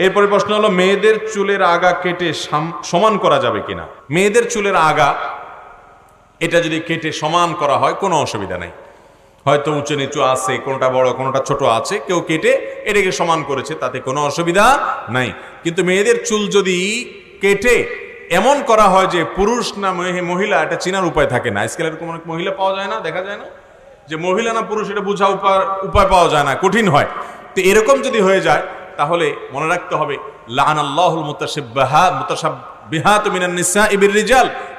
এরপরে প্রশ্ন হলো, মেয়েদের চুলের আগা কেটে সাম- সমান করা যাবে কিনা? মেয়েদের চুলের আগা, এটা যদি কেটে সমান করা হয়, কোনো অসুবিধা নেই। হয়তো উঁচু নিচু আছে, কোনোটা বড়, কোনোটা ছোট আছে, কেউ কেটে এটাকে সমান করেছে, তাতে কোনো অসুবিধা নাই। কিন্তু মেয়েদের চুল যদি কেটে এমন করা হয় যে পুরুষ না মহি- মহিলা, এটা চেনার উপায় থাকে না। আজকাল এরকম অনেক মহিলা পাওয়া যায় না, দেখা যায় না? যে মহিলা না পুরুষ, এটা বোঝা উপায় উপায় পাওয়া যায় না, কঠিন হয়। তো এরকম যদি হয়ে যায় তাহলে মনে রাখতে হবে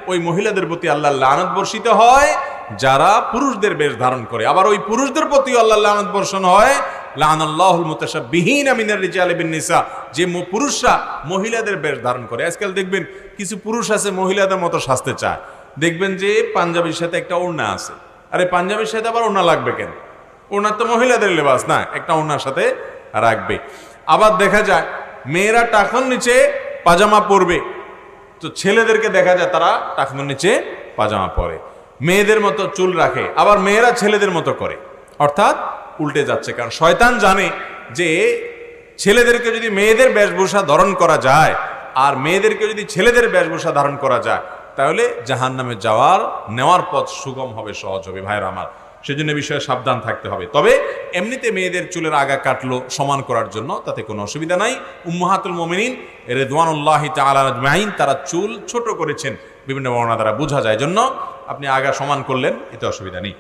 ওই মহিলাদের প্রতি আল্লাহ লানত বর্ষিত হয়, যারা পুরুষদের বেশ ধারণ করে। আবার ওই পুরুষদের প্রতি আল্লাহ লানত বর্ষণ হয় নিসা। যে পুরুষরা মহিলাদের বেশ ধারণ করে। আজকাল দেখবেন কিছু পুরুষ আছে মহিলাদের মতো সাজতে চায়। দেখবেন যে পাঞ্জাবির সাথে একটা ওড়না আছে। আরে পাঞ্জাবির সাথে আবার ওড়না লাগবে কেন? ওনার তো মহিলাদের লেবাস না, একটা ওনার সাথে রাখবে। আবার দেখা যায়, মেয়েরা টাকন নিচে পাজামা পরবে। তো ছেলেদেরকে দেখা যায় তারা টাকনোর নিচে পাজামা পরে। মেয়েদের মতো চুল রাখে, আবার মেয়েরা ছেলেদের মতো করে। অর্থাৎ উল্টে যাচ্ছে, কারণ শয়তান জানে যে ছেলেদেরকে যদি মেয়েদের বেশভূষা ধারণ করা যায়, আর মেয়েদেরকে যদি ছেলেদের বেশভূষা ধারণ করা যায়, তাহলে জাহান নামে যাওয়ার, নেওয়ার পথ সুগম হবে, সহজ হবে, ভাইয়ের আমার। সেজন্য বিষয়ে সাবধান থাকতে হবে। তবে এমনিতে মেয়েদের চুলের আগা কাটলো সমান করার জন্য তাতে কোনো অসুবিধা নাই। উম্মাহাতুল মোমিনিন রেদওয়ানুল্লাহ তালাজমাইন তারা চুল ছোট করেছেন। বিভিন্ন বর্ণনা দ্বারা বোঝা যায়। জন্য আপনি আগা সমান করলেন, এতে অসুবিধা নেই।